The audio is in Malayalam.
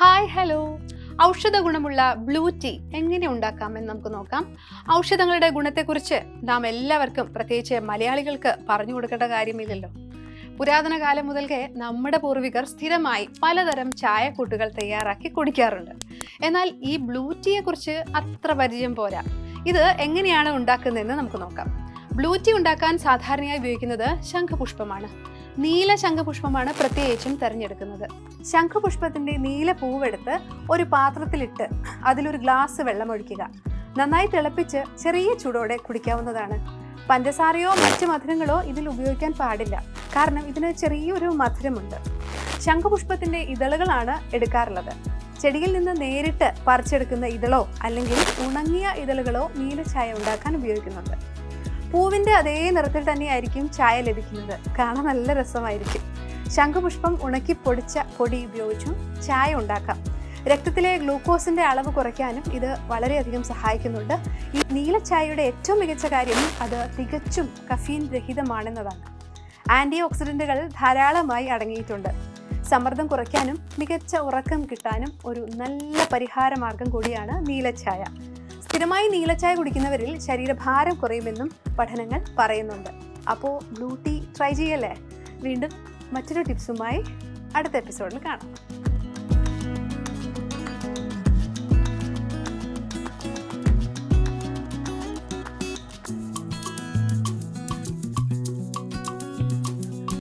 ഹായ് ഹലോ ഔഷധ ഗുണമുള്ള ബ്ലൂ ടീ എങ്ങനെ ഉണ്ടാക്കാമെന്ന് നമുക്ക് നോക്കാം. ഔഷധങ്ങളുടെ ഗുണത്തെക്കുറിച്ച് നാം എല്ലാവർക്കും പ്രത്യേകിച്ച് മലയാളികൾക്ക് പറഞ്ഞു കൊടുക്കേണ്ട കാര്യമില്ലല്ലോ. പുരാതന കാലം മുതൽക്കേ നമ്മുടെ പൂർവികർ സ്ഥിരമായി പലതരം ചായക്കൂട്ടുകൾ തയ്യാറാക്കി കുടിക്കാറുണ്ട്. എന്നാൽ ഈ ബ്ലൂ ടീയെക്കുറിച്ച് അത്ര പരിചയം പോരാ. ഇത് എങ്ങനെയാണ് ഉണ്ടാക്കുന്നതെന്ന് നമുക്ക് നോക്കാം. ബ്ലൂ ടീ ഉണ്ടാക്കാൻ സാധാരണയായി ഉപയോഗിക്കുന്നത് ശംഖുപുഷ്പമാണ്. നീല ശംഖപുഷ്പമാണ് പ്രത്യേകിച്ചും തിരഞ്ഞെടുക്കുന്നത്. ശംഖപുഷ്പത്തിന്റെ നീല പൂവെടുത്ത് ഒരു പാത്രത്തിലിട്ട് അതിലൊരു ഗ്ലാസ് വെള്ളം ഒഴിക്കുക. നന്നായി തിളപ്പിച്ച് ചെറിയ ചൂടോടെ കുടിക്കാവുന്നതാണ്. പഞ്ചസാരയോ മറ്റ് മധുരങ്ങളോ ഇതിൽ ഉപയോഗിക്കാൻ പാടില്ല. കാരണം ഇതിന് ചെറിയൊരു മധുരമുണ്ട്. ശംഖപുഷ്പത്തിന്റെ ഇതളുകളാണ് എടുക്കാറുള്ളത്. ചെടിയിൽ നിന്ന് നേരിട്ട് പറിച്ചെടുക്കുന്ന ഇതളോ അല്ലെങ്കിൽ ഉണങ്ങിയ ഇതളുകളോ നീലച്ചായ ഉണ്ടാക്കാൻ ഉപയോഗിക്കുന്നുണ്ട്. പൂവിന്റെ അതേ നിറത്തിൽ തന്നെയായിരിക്കും ചായ ലഭിക്കുന്നത്. കാണാൻ നല്ല രസമായിരിക്കും. ശംഖുപുഷ്പം ഉണക്കി പൊടിച്ച പൊടി ഉപയോഗിച്ചും ചായ ഉണ്ടാക്കാം. രക്തത്തിലെ ഗ്ലൂക്കോസിന്റെ അളവ് കുറയ്ക്കാനും ഇത് വളരെയധികം സഹായിക്കുന്നുണ്ട്. ഈ നീല ചായയുടെ ഏറ്റവും മികച്ച കാര്യം അത് തികച്ചും കഫീൻ രഹിതമാണെന്നതാണ് ആന്റി ഓക്സിഡന്റുകൾ ധാരാളമായി അടങ്ങിയിട്ടുണ്ട്. സമ്മർദ്ദം കുറയ്ക്കാനും മികച്ച ഉറക്കം കിട്ടാനും ഒരു നല്ല പരിഹാര മാർഗം കൂടിയാണ് നീലച്ചായ സ്ഥിരമായി നീലച്ചായ കുടിക്കുന്നവരിൽ ശരീരഭാരം കുറയുമെന്നും പഠനങ്ങൾ പറയുന്നുണ്ട്. അപ്പോൾ ബ്ലൂ ടീ ട്രൈ ചെയ്യല്ലേ? വീണ്ടും മറ്റൊരു ടിപ്സുമായി അടുത്ത എപ്പിസോഡിൽ കാണാം.